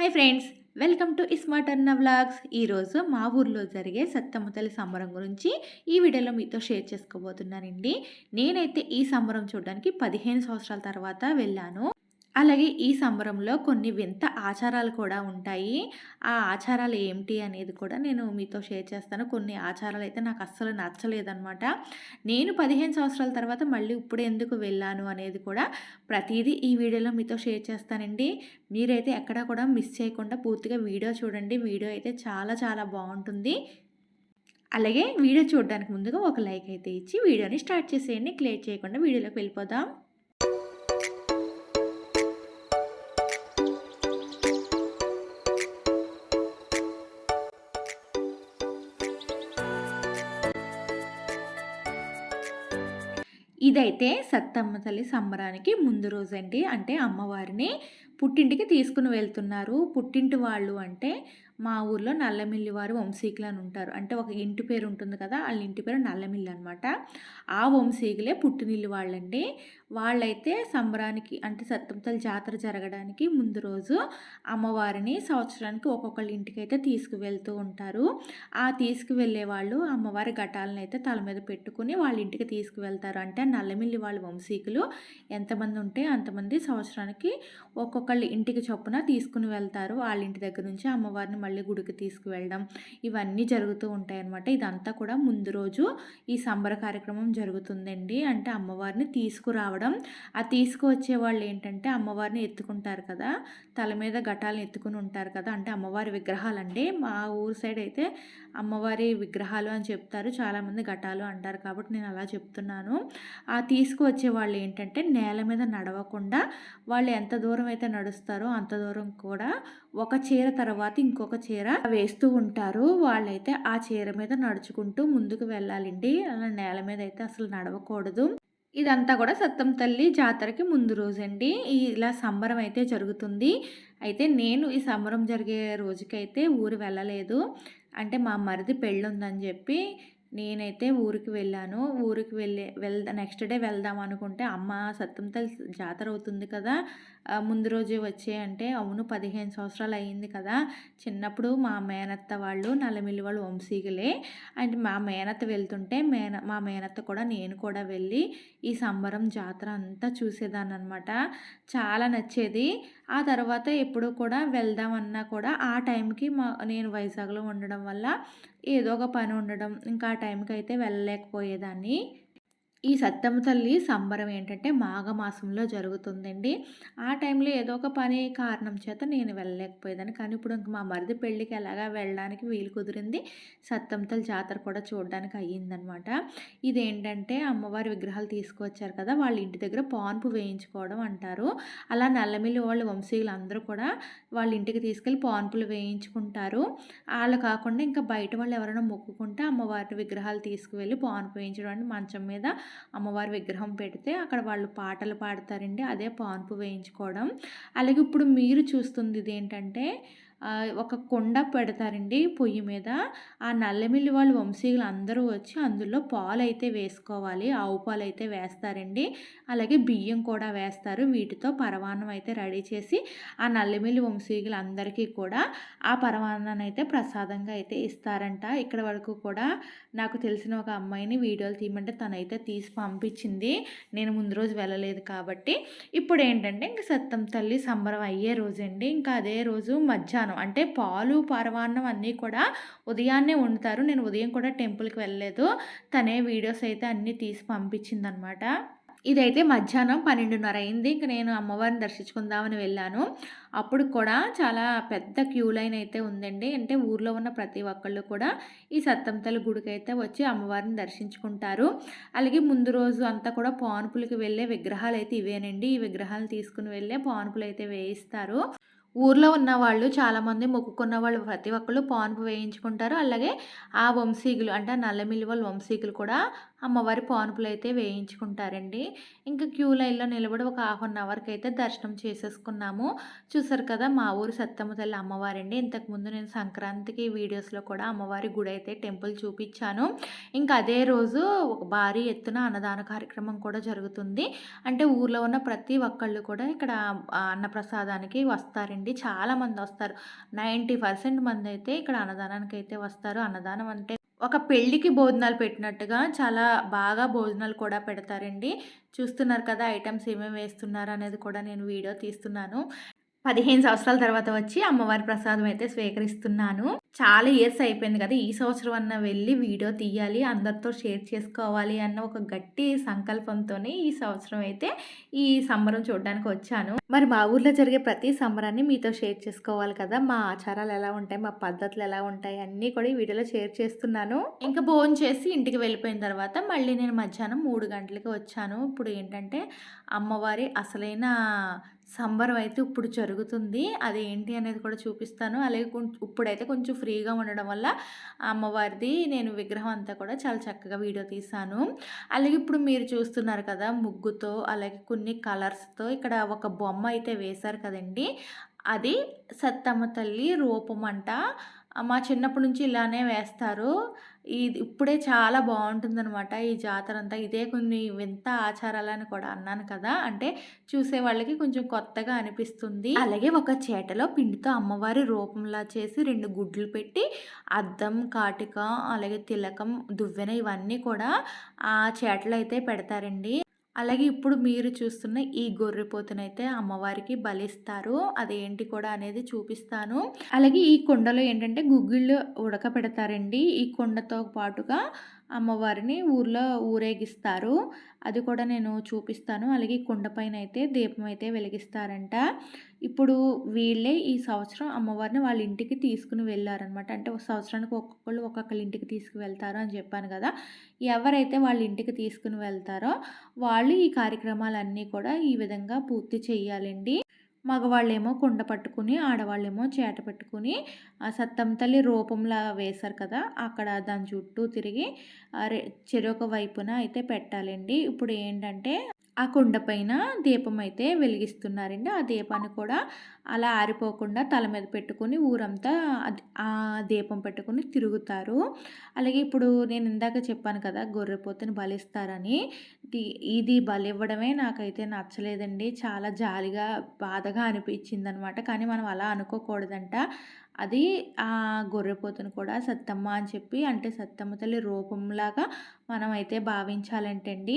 Hi friends welcome to iSmart Anna vlogs ఈరోజు మా ఊర్లో జరిగే సత్తమ్మతల్లి సంబరం గురించి ఈ వీడియోలో మీతో షేర్ చేసుకోబోతున్నానండి. నేనైతే ఈ సంబరం చూడడానికి పదిహేను సంవత్సరాల తర్వాత వెళ్ళాను. అలాగే ఈ సంబరంలో కొన్ని వింత ఆచారాలు కూడా ఉంటాయి. ఆ ఆచారాలు ఏమిటి అనేది కూడా నేను మీతో షేర్ చేస్తాను. కొన్ని ఆచారాలు అయితే నాకు అస్సలు నచ్చలేదన్నమాట. నేను పదిహేను సంవత్సరాల తర్వాత మళ్ళీ ఇప్పుడు ఎందుకు వెళ్ళాను అనేది కూడా ప్రతిదీ ఈ వీడియోలో మీతో షేర్ చేస్తానండి. మీరైతే ఎక్కడా కూడా మిస్ చేయకుండా పూర్తిగా వీడియో చూడండి. వీడియో అయితే చాలా చాలా బాగుంటుంది. అలాగే వీడియో చూడడానికి ముందుగా ఒక లైక్ అయితే ఇచ్చి వీడియోని స్టార్ట్ చేసేయండి. క్లియర్ చేయకుండా వీడియోలోకి వెళ్ళిపోదాం. ఇదైతే సత్తమ్మ తల్లి సంబరానికి ముందు రోజండి. అంటే అమ్మవారిని పుట్టింటికి తీసుకుని వెళ్తున్నారు. పుట్టింటి వాళ్ళు అంటే మా ఊర్లో నల్లమిల్లి వారు వంశీకులు అని ఉంటారు. అంటే ఒక ఇంటి పేరు ఉంటుంది కదా వాళ్ళ ఇంటి పేరు నల్లమిల్లి అనమాట ఆ వంశీకులే పుట్టినిల్లు వాళ్ళండి. వాళ్ళైతే సంబరానికి అంటే సత్తంతల జాతర జరగడానికి ముందు రోజు అమ్మవారిని సంవత్సరానికి ఒక్కొక్కళ్ళ ఇంటికి అయితే తీసుకువెళ్తూ ఉంటారు. ఆ తీసుకువెళ్ళే వాళ్ళు అమ్మవారి ఘటాలను అయితే తల మీద పెట్టుకుని వాళ్ళ ఇంటికి తీసుకువెళ్తారు. అంటే నల్లమిల్లి వాళ్ళ వంశీకులు ఎంతమంది ఉంటే అంతమంది సంవత్సరానికి ఒక్కొక్కళ్ళ ఇంటికి చొప్పున తీసుకుని వెళ్తారు. వాళ్ళ ఇంటి దగ్గర నుంచి అమ్మవారిని మళ్ళీ గుడికి తీసుకువెళ్ళడం ఇవన్నీ జరుగుతూ ఉంటాయి అన్నమాట ఇదంతా కూడా ముందు రోజు ఈ సంబర కార్యక్రమం జరుగుతుందండి. అంటే అమ్మవారిని తీసుకురావడం ఆ తీసుకువచ్చే వాళ్ళు ఏంటంటే అమ్మవారిని ఎత్తుకుంటారు కదా. తల మీద ఘటాలను ఎత్తుకుని ఉంటారు కదా. అంటే అమ్మవారి విగ్రహాలు అండి మా ఊరు సైడ్ అయితే అమ్మవారి విగ్రహాలు అని చెప్తారు. చాలామంది ఘటాలు అంటారు కాబట్టి నేను అలా చెప్తున్నాను. ఆ తీసుకువచ్చే వాళ్ళు ఏంటంటే నేల మీద నడవకుండా వాళ్ళు ఎంత దూరం అయితే నడుస్తారో అంత దూరం కూడా ఒక చీర తర్వాత ఇంకొక చీర వేస్తూ ఉంటారు. వాళ్ళైతే ఆ చీర మీద నడుచుకుంటూ ముందుకు వెళ్ళాలండి. అలా నేల మీద అయితే అసలు నడవకూడదు. ఇదంతా కూడా సత్తం తల్లి జాతరకి ముందు రోజండి. ఇలా సంబరం అయితే జరుగుతుంది. అయితే నేను ఈ సంబరం జరిగే రోజుకైతే ఊరు వెళ్ళలేదు. అంటే మా మరిది పెళ్ళి ఉందని చెప్పి నేనైతే ఊరికి వెళ్ళాను. ఊరికి వెళ్ళే వెళ్దా నెక్స్ట్ డే వెళ్దాం అనుకుంటే అమ్మ సత్తంతల్ జాతర అవుతుంది కదా ముందు రోజే వచ్చే అంటే అవును పదిహేను సంవత్సరాలు అయ్యింది కదా. చిన్నప్పుడు మా మేనత్త వాళ్ళు నల్లమిల్లి వాళ్ళు వంశీకులే అండ్ మా మేనత్త వెళ్తుంటే మేన మా మేనత్త కూడా నేను కూడా వెళ్ళి ఈ సంబరం జాతర అంతా చూసేదాన్ని అనమాట చాలా నచ్చేది. ఆ తర్వాత ఎప్పుడు కూడా వెళ్దామన్నా కూడా ఆ టైంకి మా నేను వైజాగ్లో ఉండడం వల్ల ఏదో ఒక పని ఉండడం ఇంకా ఆ టైంకి అయితే వెళ్ళలేకపోయేదాన్ని. ఈ సత్తమ్మ తల్లి సంబరం ఏంటంటే మాఘమాసంలో జరుగుతుందండి. ఆ టైంలో ఏదో ఒక పని కారణం చేత నేను వెళ్ళలేకపోయేదాన్ని. కానీ ఇప్పుడు ఇంక మా మరిది పెళ్ళికి ఎలాగా వెళ్ళడానికి వీలు కుదిరింది సత్తమ్మ తల్లి జాతర కూడా చూడడానికి అయ్యిందనమాట. ఇదేంటంటే అమ్మవారి విగ్రహాలు తీసుకువచ్చారు కదా వాళ్ళ ఇంటి దగ్గర పాన్పు వేయించుకోవడం అంటారు. అలా నల్లమిల్లి వాళ్ళ వంశీయులు అందరూ కూడా వాళ్ళ ఇంటికి తీసుకెళ్ళి పాన్పులు వేయించుకుంటారు. వాళ్ళు కాకుండా ఇంకా బయట వాళ్ళు ఎవరైనా మొక్కుకుంటే అమ్మవారి విగ్రహాలు తీసుకువెళ్ళి పాన్పు వేయించడం మంచం మీద అమ్మవారి విగ్రహం పెడితే అక్కడ వాళ్ళు పాటలు పాడతారండి. అదే పాన్పు వేయించుకోవడం. అలాగే ఇప్పుడు మీరు చూస్తుంది ఇది ఏంటంటే ఒక కొండ పెడతారండి పొయ్యి మీద. ఆ నల్లమిల్లి వాళ్ళు వంశీయులు అందరూ వచ్చి అందులో పాలు అయితే వేసుకోవాలి ఆవు పాలు అయితే వేస్తారండి. అలాగే బియ్యం కూడా వేస్తారు వీటితో పరమాన్నం అయితే రెడీ చేసి ఆ నల్లమిల్లి వంశీయులు అందరికీ కూడా ఆ పరమాన్నాన్ని అయితే ప్రసాదంగా అయితే ఇస్తారంట. ఇక్కడ వరకు కూడా నాకు తెలిసిన ఒక అమ్మాయిని వీడియోలు తీయమంటే తనైతే తీసి పంపించింది. నేను ముందు రోజు వెళ్ళలేదు కాబట్టి. ఇప్పుడు ఏంటంటే ఇంక సత్తం తల్లి సంబరం అయ్యే రోజండి. ఇంకా అదే రోజు మధ్యాహ్నం వండుతాను అంటే పాలు పరమాన్నం అన్నీ కూడా ఉదయాన్నే వండుతారు. నేను ఉదయం కూడా టెంపుల్కి వెళ్ళలేదు. తనే వీడియోస్ అయితే అన్నీ తీసి పంపించిందనమాట. ఇదైతే మధ్యాహ్నం పన్నెండున్నర అయింది. ఇంక నేను అమ్మవారిని దర్శించుకుందామని వెళ్ళాను. అప్పుడు కూడా చాలా పెద్ద క్యూ లైన్ అయితే ఉందండి. అంటే ఊర్లో ఉన్న ప్రతి ఒక్కళ్ళు కూడా ఈ సత్తంతల గుడికి అయితే వచ్చి అమ్మవారిని దర్శించుకుంటారు. అలాగే ముందు రోజు అంతా కూడా పానుపులకి వెళ్ళే విగ్రహాలు అయితే ఇవేనండి. ఈ విగ్రహాలు తీసుకుని వెళ్ళే పానుపులు అయితే వేయిస్తారు. ఊర్లో ఉన్న వాళ్ళు చాలామంది మొక్కుకున్న వాళ్ళు ప్రతి ఒక్కళ్ళు పాన్పు వేయించుకుంటారు. అలాగే ఆ వంశీకులు అంటే నల్లమిల్లి వాళ్ళ వంశీకులు కూడా అమ్మవారి పానుపులు అయితే వేయించుకుంటారండి. ఇంకా క్యూ లైన్లో నిలబడి ఒక హాఫ్ అన్ అవర్కి అయితే దర్శనం చేసేసుకున్నాము. చూసారు కదా మా ఊరు సత్తమ్మ తల్లి అమ్మవారండి. ఇంతకుముందు నేను సంక్రాంతికి వీడియోస్లో కూడా అమ్మవారి గుడి అయితే టెంపుల్ చూపించాను. ఇంకా అదే రోజు ఒక భారీ ఎత్తున అన్నదాన కార్యక్రమం కూడా జరుగుతుంది. అంటే ఊర్లో ఉన్న ప్రతి ఒక్కళ్ళు కూడా ఇక్కడ అన్నప్రసాదానికి వస్తారండి. చాలామంది వస్తారు. నైంటీ పర్సెంట్ మంది అయితే ఇక్కడ అన్నదానానికి అయితే వస్తారు. అన్నదానం అంటే ఒక పెళ్ళికి భోజనాలు పెట్టినట్టుగా చాలా బాగా భోజనాలు కూడా పెడతారండి. చూస్తున్నారు కదా ఐటమ్స్ ఏమేమి వేస్తున్నారు అనేది కూడా నేను వీడియో తీస్తున్నాను. పదిహేను సంవత్సరాల తర్వాత వచ్చి అమ్మవారి ప్రసాదం అయితే స్వీకరిస్తున్నాను. చాలా ఇయర్స్ అయిపోయింది కదా ఈ సంవత్సరం అన్న వెళ్ళి వీడియో తీయాలి అందరితో షేర్ చేసుకోవాలి అన్న ఒక గట్టి సంకల్పంతోనే ఈ సంవత్సరం అయితే ఈ సంబరం చూడడానికి వచ్చాను. మరి మా ఊర్లో జరిగే ప్రతి సంబరాన్ని మీతో షేర్ చేసుకోవాలి కదా మా ఆచారాలు ఎలా ఉంటాయి మా పద్ధతులు ఎలా ఉంటాయి అన్నీ కూడా ఈ వీడియోలో షేర్ చేస్తున్నాను. ఇంకా భోజనం చేసి ఇంటికి వెళ్ళిపోయిన తర్వాత మళ్ళీ నేను మధ్యాహ్నం మూడు గంటలకి వచ్చాను. ఇప్పుడు ఏంటంటే అమ్మవారి అసలైన సంబరం అయితే ఇప్పుడు జరుగుతుంది. అది ఏంటి అనేది కూడా చూపిస్తాను. అలాగే ఇప్పుడైతే కొంచెం ఫ్రీగా ఉండడం వల్ల అమ్మవారిది నేను విగ్రహం అంతా కూడా చాలా చక్కగా వీడియో తీశాను. అలాగే ఇప్పుడు మీరు చూస్తున్నారు కదా ముగ్గుతో అలాగే కొన్ని కలర్స్తో ఇక్కడ ఒక బొమ్మ అయితే వేశారు కదండి. అది సత్తమ్మ తల్లి రూపం అంట మా చిన్నప్పటి నుంచి ఇలానే వేస్తారు. ఇది ఇప్పుడే చాలా బాగుంటుందన్నమాట ఈ జాతర అంతా ఇదే కొన్ని వింత ఆచారాలని కూడా అన్నాను కదా. అంటే చూసే వాళ్ళకి కొంచెం కొత్తగా అనిపిస్తుంది. అలాగే ఒక చేటలో పిండితో అమ్మవారి రూపంలా చేసి రెండు గుడ్లు పెట్టి అద్దం కాటిక అలాగే తిలకం దువ్వెన ఇవన్నీ కూడా ఆ చేటలో అయితే పెడతారండి. అలాగే ఇప్పుడు మీరు చూస్తున్న ఈ గొర్రెపోతునైతే అమ్మవారికి బలిస్తారు. అదేంటి కూడా అనేది చూపిస్తాను. అలాగే ఈ కుండలో ఏంటంటే గుగ్గిళ్ళు ఉడకపెడతారండి. ఈ కుండతో పాటుగా అమ్మవారిని ఊర్లో ఊరేగిస్తారు. అది కూడా నేను చూపిస్తాను. అలాగే కుండపైన అయితే దీపం అయితే వెలిగిస్తారంట. ఇప్పుడు వీళ్ళే ఈ సంవత్సరం అమ్మవారిని వాళ్ళ ఇంటికి తీసుకుని వెళ్ళారనమాట. అంటే ఒక సంవత్సరానికి ఒక్కొక్కళ్ళు ఒక్కొక్కళ్ళ ఇంటికి తీసుకువెళ్తారు అని చెప్పాను కదా. ఎవరైతే వాళ్ళ ఇంటికి తీసుకుని వెళ్తారో వాళ్ళు ఈ కార్యక్రమాలన్నీ కూడా ఈ విధంగా పూర్తి చేయాలండి. మగవాళ్ళేమో కుండ పట్టుకుని ఆడవాళ్ళేమో చేట పెట్టుకుని ఆ సత్తం తల్లి రూపంలా వేశారు కదా అక్కడ దాని చుట్టూ తిరిగి చెరొక వైపున అయితే పెట్టాలండి. ఇప్పుడు ఏంటంటే ఆ కుండ పైన దీపం అయితే వెలిగిస్తున్నారండి. ఆ దీపాన్ని కూడా అలా ఆరిపోకుండా తల మీద పెట్టుకొని ఊరంతా ఆ దీపం పెట్టుకుని తిరుగుతారు. అలాగే ఇప్పుడు నేను ఇందాక చెప్పాను కదా గొర్రెపోతుని బలిస్తారని. ఇది- బలి బలివ్వడమే నాకైతే నచ్చలేదండి. చాలా జాలిగా బాధగా అనిపించింది అనమాట కానీ మనం అలా అనుకోకూడదంట. అది ఆ గొర్రెపోతును కూడా సత్తమ్మ అని చెప్పి అంటే సత్తమ్మ తల్లి రూపంలాగా మనం అయితే భావించాలంటండి.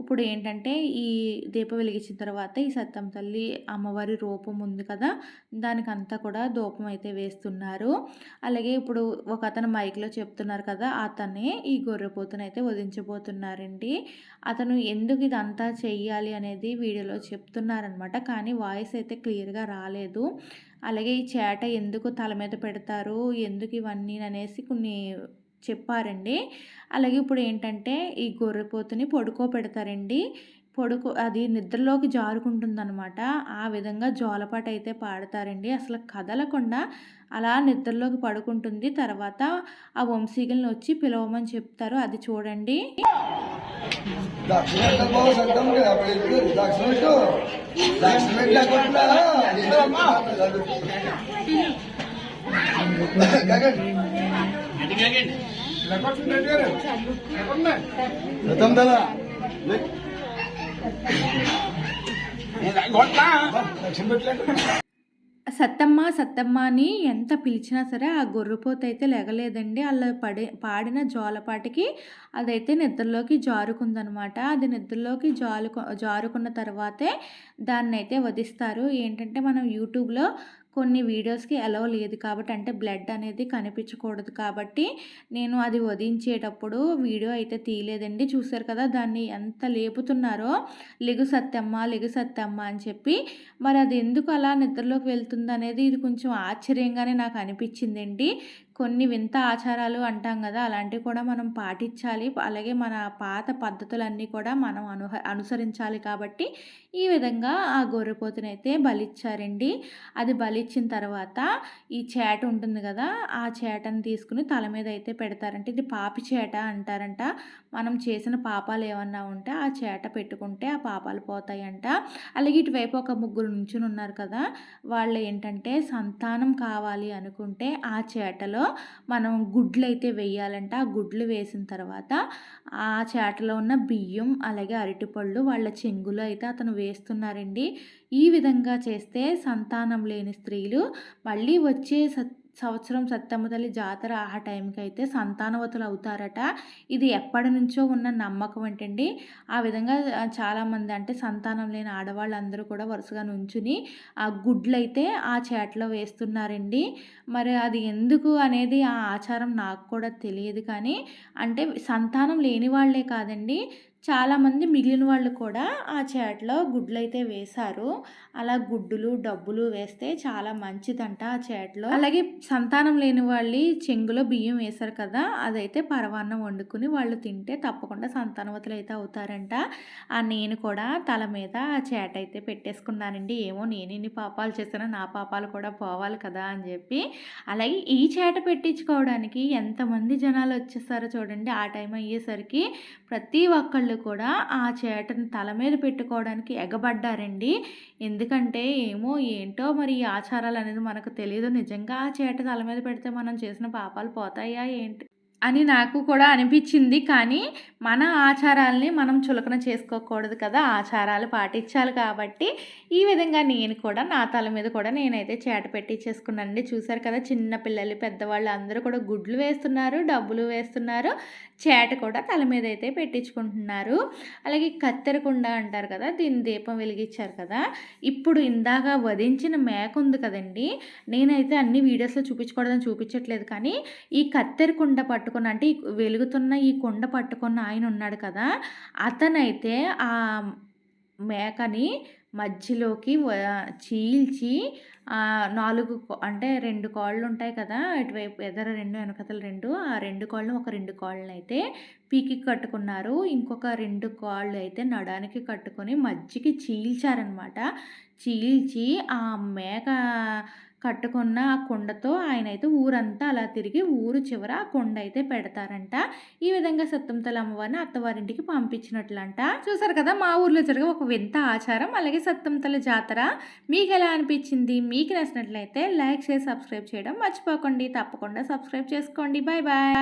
ఇప్పుడు ఏంటంటే ఈ దీపం వెలిగించిన తర్వాత ఈ సత్తం తల్లి అమ్మవారి రూపం ఉంది కదా దానికంతా కూడా ధూపం అయితే వేస్తున్నారు. అలాగే ఇప్పుడు ఒక అతను మైక్లో చెప్తున్నారు కదా అతనే ఈ గొర్రెపోతును అయితే వదించబోతున్నారండి అతను ఎందుకు ఇదంతా చెయ్యాలి అనేది వీడియోలో చెప్తున్నారనమాట. కానీ వాయిస్ అయితే క్లియర్గా రాలేదు. అలాగే ఈ చేట ఎందుకు తల మీద పెడతారు ఎందుకు ఇవన్నీ అనేసి కొన్ని చెప్పారండి అలాగే ఇప్పుడు ఏంటంటే ఈ గొర్రెపోతుని పడుకోబెడతారండి పొడుకు అది నిద్రలోకి జారుకుంటుందన్నమాట ఆ విధంగా జోలపాట అయితే పాడతారండి అసలు కదలకుండా అలా నిద్రలోకి పడుకుంటుంది తర్వాత ఆ వంశీకులను వచ్చి పిలవమని చెప్తారు అది చూడండి దక్షిణ సత్తమ్మ సత్తమ్మ అని ఎంత పిలిచినా సరే ఆ గొర్రెపోత అయితే లెగలేదండి. అలా పడే పాడిన జోలపాటికి అదైతే నిద్రలోకి జారుకుందనమాట. అది నిద్రలోకి జారుకు జారుకున్న తర్వాతే దాన్ని అయితే వధిస్తారు. ఏంటంటే మనం యూట్యూబ్లో కొన్ని వీడియోస్కి అలవ్ లేదు కాబట్టి అంటే బ్లడ్ అనేది కనిపించకూడదు కాబట్టి నేను అది వధించేటప్పుడు వీడియో అయితే తీయలేదండి. చూసారు కదా దాన్ని ఎంత లేపుతున్నారో లెగు సత్తమ్మ లెగు సత్తమ్మ అని చెప్పి. మరి అది ఎందుకు అలా నిద్రలోకి వెళ్తుంది అనేది ఇది కొంచెం ఆశ్చర్యంగానే నాకు అనిపించిందండి. కొన్ని వింత ఆచారాలు అంటాం కదా అలాంటివి కూడా మనం పాటించాలి. అలాగే మన పాత పద్ధతులన్నీ కూడా మనం అను అనుసరించాలి కాబట్టి ఈ విధంగా ఆ గొర్రెపోతునైతే బలిచ్చారండి. అది బలిచ్చిన తర్వాత ఈ చేట ఉంటుంది కదా ఆ చేటను తీసుకుని తల మీద అయితే పెడతారంట. ఇది పాపి చేట అంటారంట. మనం చేసిన పాపాలు ఏమన్నా ఉంటే ఆ చేట పెట్టుకుంటే ఆ పాపాలు పోతాయంట. అలాగే ఇటువైపు ఒక ముగ్గురు నుంచుని ఉన్నారు కదా వాళ్ళు ఏంటంటే సంతానం కావాలి అనుకుంటే ఆ చేటలో మనం గుడ్లు అయితే వేయాలంట. ఆ గుడ్లు వేసిన తర్వాత ఆ చేటలో ఉన్న బియ్యం అలాగే అరటిపళ్ళు వాళ్ళ చెంగులో అయితే అతను వేస్తున్నారండి. ఈ విధంగా చేస్తే సంతానం లేని స్త్రీలు మళ్ళీ వచ్చే సత్ సంవత్సరం సత్తమ్మ తల్లి జాతర ఆ టైంకి అయితే సంతానవతులు అవుతారట ఇది ఎప్పటి నుంచో ఉన్న నమ్మకం ఏంటండి ఆ విధంగా చాలామంది అంటే సంతానం లేని ఆడవాళ్ళందరూ కూడా వరుసగా నుంచుని ఆ గుడ్లు అయితే ఆ చేటలో వేస్తున్నారండి. మరి అది ఎందుకు అనేది ఆ ఆచారం నాకు కూడా తెలియదు కానీ అంటే సంతానం లేని వాళ్ళే కాదండి. చాలామంది మిగిలిన వాళ్ళు కూడా ఆ చేటలో గుడ్లు అయితే వేశారు. అలా గుడ్డులు డబ్బులు వేస్తే చాలా మంచిదంట ఆ చేటలో. అలాగే సంతానం లేని వాళ్ళు చెంగులో బియ్యం వేశారు కదా అదైతే పరవాన్నం వండుకుని వాళ్ళు తింటే తప్పకుండా సంతానవతులు అయితే అవుతారంట. ఆ నేను కూడా తల మీద ఆ చేట అయితే పెట్టేసుకున్నానండి. ఏమో నేను ఇన్ని పాపాలు చేశానో నా పాపాలు కూడా పోవాలి కదా అని చెప్పి. అలాగే ఈ చేట పెట్టించుకోవడానికి ఎంతమంది జనాలు వచ్చేస్తారో చూడండి. ఆ టైం అయ్యేసరికి ప్రతి ఒక్కళ్ళు కూడా ఆ చేటను తల మీద పెట్టుకోవడానికి ఎగబడ్డారండి. ఎందుకంటే ఏమో ఏంటో మరి ఈ ఆచారాలు అనేది మనకు తెలియదు నిజంగా ఆ చేట తల మీద పెడితే మనం చేసిన పాపాలు పోతాయా ఏంటి? అని నాకు కూడా అనిపించింది. కానీ మన ఆచారాల్ని మనం చులకన చేసుకోకూడదు కదా. ఆచారాలు పాటించాలి కాబట్టి ఈ విధంగా నేను కూడా నా తల మీద కూడా నేనైతే చేట పెట్టించేసుకున్నానండి చూసారు కదా చిన్న పిల్లలు పెద్దవాళ్ళు అందరూ కూడా గుడ్లు వేస్తున్నారు డబ్బులు వేస్తున్నారు. చేట కూడా తల మీద అయితే పెట్టించుకుంటున్నారు. అలాగే కత్తెర కుండ అంటారు కదా దీని దీపం వెలిగించారు కదా. ఇప్పుడు ఇందాక వధించిన మేక ఉంది కదండి నేనైతే అన్ని వీడియోస్లో చూపించుకోవడం చూపించట్లేదు. కానీ ఈ కత్తెర కుండ పట్టుకున్న అంటే వెలుగుతున్న ఈ కుండ పట్టుకున్న ఆయన ఉన్నాడు కదా అతనైతే ఆ మేకని మధ్యలోకి చీల్చి నాలుగు కో- అంటే రెండు కాళ్ళు ఉంటాయి కదా ఇటువైపు ఎదర రెండు వెనకతలు రెండు ఆ రెండు కాళ్ళు ఒక రెండు కాళ్ళని అయితే పీకి కట్టుకున్నారు. ఇంకొక రెండు కాళ్ళు అయితే నడానికి కట్టుకొని మజ్జికి చీల్చారనమాట. చీల్చి ఆ మేక కట్టుకున్న ఆ కుండతో ఆయన అయితే ఊరంతా అలా తిరిగి ఊరు చివర ఆ కొండ అయితే పెడతారంట. ఈ విధంగా సత్తంతల అమ్మవారిని అత్తవారింటికి పంపించినట్లంట. చూసారు కదా మా ఊర్లో జరిగే ఒక వింత ఆచారం అలాగే సత్తంతల జాతర. మీకు ఎలా అనిపించింది? మీకు నచ్చినట్లయితే లైక్ చేసి సబ్స్క్రైబ్ చేయడం మర్చిపోకండి. తప్పకుండా సబ్స్క్రైబ్ చేసుకోండి. Bye bye